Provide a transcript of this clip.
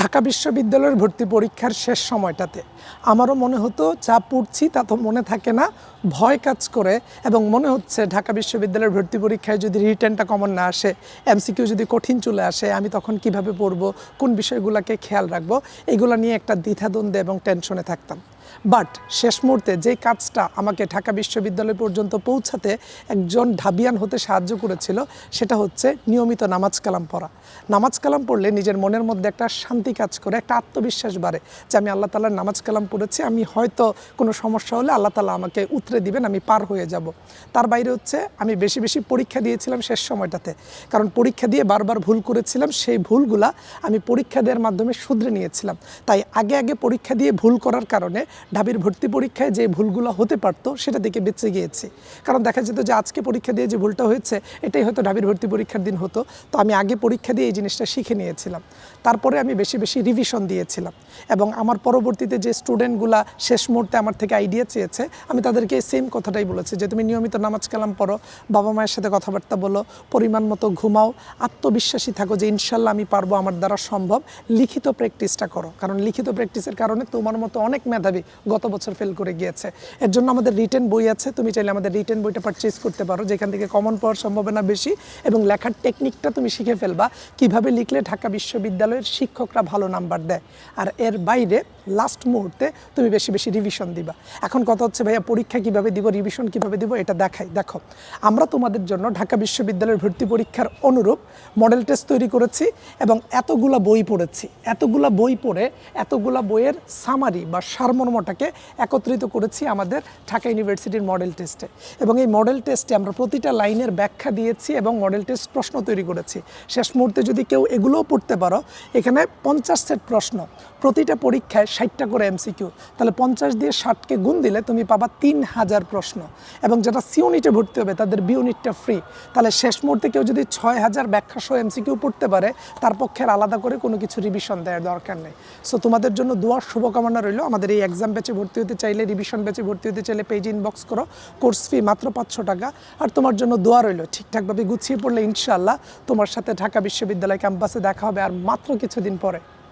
ঢাকা বিশ্ববিদ্যালয়ের ভর্তি পরীক্ষার শেষ সময়টাতে। আমারও মনে হতো, যা পড়ছি তা তো মনে থাকে না, ভয় কাজ করে এবং মনে হচ্ছে ঢাকা বিশ্ববিদ্যালয়ের ভর্তি পরীক্ষায় যদি রিটার্নটা কমন না আসে, এমসিকিউ যদি কঠিন চলে আসে, আমি তখন কীভাবে পড়ব, কোন বিষয়গুলোকে খেয়াল রাখব, এগুলো নিয়ে একটা দ্বিধাদ্বন্দ্বে এবং টেনশনে থাকতাম। বাট শেষ মুহূর্তে যে কাজটা আমাকে ঢাকা বিশ্ববিদ্যালয় পর্যন্ত পৌঁছাতে একজন ঢাবিয়ান হতে সাহায্য করেছিল, সেটা হচ্ছে নিয়মিত নামাজ কালাম পড়া। নামাজ কালাম পড়লে নিজের মনের মধ্যে একটা শান্তি কাজ করে, একটা আত্মবিশ্বাস বাড়ে যে আমি আল্লাহ তালার নামাজ কালাম পড়েছি, আমি হয়তো কোনো সমস্যা হলে আল্লাহ তালা আমাকে উতরে দিবেন, আমি পার হয়ে যাব। তার বাইরে হচ্ছে আমি বেশি বেশি পরীক্ষা দিয়েছিলাম শেষ সময়টাতে। কারণ পরীক্ষা দিয়ে বারবার ভুল করেছিলাম, সেই ভুলগুলা আমি পরীক্ষা দেওয়ার মাধ্যমে শুধরে নিয়েছিলাম। তাই আগে আগে পরীক্ষা দিয়ে ভুল করার কারণে ঢাবির ভর্তি পরীক্ষায় যে ভুলগুলো হতে পারতো সেটা থেকে বেঁচে গিয়েছি। কারণ দেখা যেত যে আজকে পরীক্ষা দিয়ে যে ভুলটা হয়েছে, এটাই হয়তো ঢাবির ভর্তি পরীক্ষার দিন হতো। তো আমি আগে পরীক্ষা দিয়ে এই জিনিসটা শিখে নিয়েছিলাম। তারপরে আমি বেশি বেশি রিভিশন দিয়েছিলাম। এবং আমার পরবর্তীতে যে স্টুডেন্টগুলা শেষ মুহূর্তে আমার থেকে আইডিয়া চেয়েছে, আমি তাদেরকে সেম কথাটাই বলেছি যে, তুমি নিয়মিত নামাজ কালাম পড়ো, বাবা মায়ের সাথে কথাবার্তা বলো, পরিমাণ মতো ঘুমাও, আত্মবিশ্বাসী থাকো যে ইনশাল্লাহ আমি পারব আমার দ্বারা সম্ভব। লিখিত প্র্যাকটিসটা করো। কারণ লিখিত প্র্যাকটিসের কারণে তোমার মতো অনেক মেধাবী গত বছর ফেল করে গিয়েছে। এর জন্য আমাদের রিটেন বই আছে, তুমি চাইলে আমাদের রিটেন বইটা পারচেজ করতে পারো, যেখান থেকে কমন পাওয়ার সম্ভাবনা বেশি এবং লেখার টেকনিকটা তুমি শিখে ফেলবা। কীভাবে লিখলে ঢাকা বিশ্ববিদ্যালয়ের শিক্ষকরা ভালো নাম্বার দেয়? আর এর বাইরে লাস্ট মুহূর্তে তুমি বেশি বেশি রিভিশন দিবা। এখন কথা হচ্ছে, ভাইয়া, পরীক্ষা কীভাবে দিব রিভিশন কীভাবে দিব, এটা দেখাই। দেখো, আমরা তোমাদের জন্য ঢাকা বিশ্ববিদ্যালয়ের ভর্তি পরীক্ষার অনুরূপ মডেল টেস্ট তৈরি করেছি এবং এতগুলা বই পড়েছি। এতগুলা বই পড়ে, এতগুলা বইয়ের সামারি বা সারমর্মটাকে একত্রিত করেছি আমাদের ঢাকা ইউনিভার্সিটির মডেল টেস্টে। এবং এই মডেল টেস্টে আমরা প্রতিটা লাইনের ব্যাখ্যা দিয়েছি এবং মডেল টেস্ট প্রশ্ন তৈরি করেছি। শেষ মুহূর্তে যদি কেউ এগুলোও পড়তে পারো, এখানে পঞ্চাশ সেট প্রশ্ন, প্রতিটা পরীক্ষায় ষাটটা করে এমসিকিউ। তাহলে পঞ্চাশ দিয়ে ষাটকে গুণ দিলে তুমি পাবা তিন হাজার প্রশ্ন। এবং যারা সি ইউনিটে ভর্তি হবে, তাদের বি ইউনিটটা ফ্রি। তাহলে শেষ মুহূর্তে কেউ যদি ছয় হাজার ব্যাখ্যা সহ এমসিকিউ পড়তে পারে, তার পক্ষে আর আলাদা করে কোনো কিছু রিভিশন দেওয়ার দরকার নেই। সো তোমাদের জন্য দোয়ার শুভকামনা রইল আমাদের এই এক্সাম ব্যাচে ভর্তি হতে চাইলে রিভিশন ব্যাচে ভর্তি হতে চাইলে পেজ ইনবক্স করো। কোর্স ফি মাত্র পাঁচশো টাকা। আর তোমার জন্য দোয়া রইল, ঠিকঠাকভাবে গুছিয়ে পড়লে ইনশাল্লাহ তোমার সাথে ঢাকা বিশ্ববিদ্যালয় ক্যাম্পাসে দেখা হবে। আর মাত্র কিছুদিন পরে।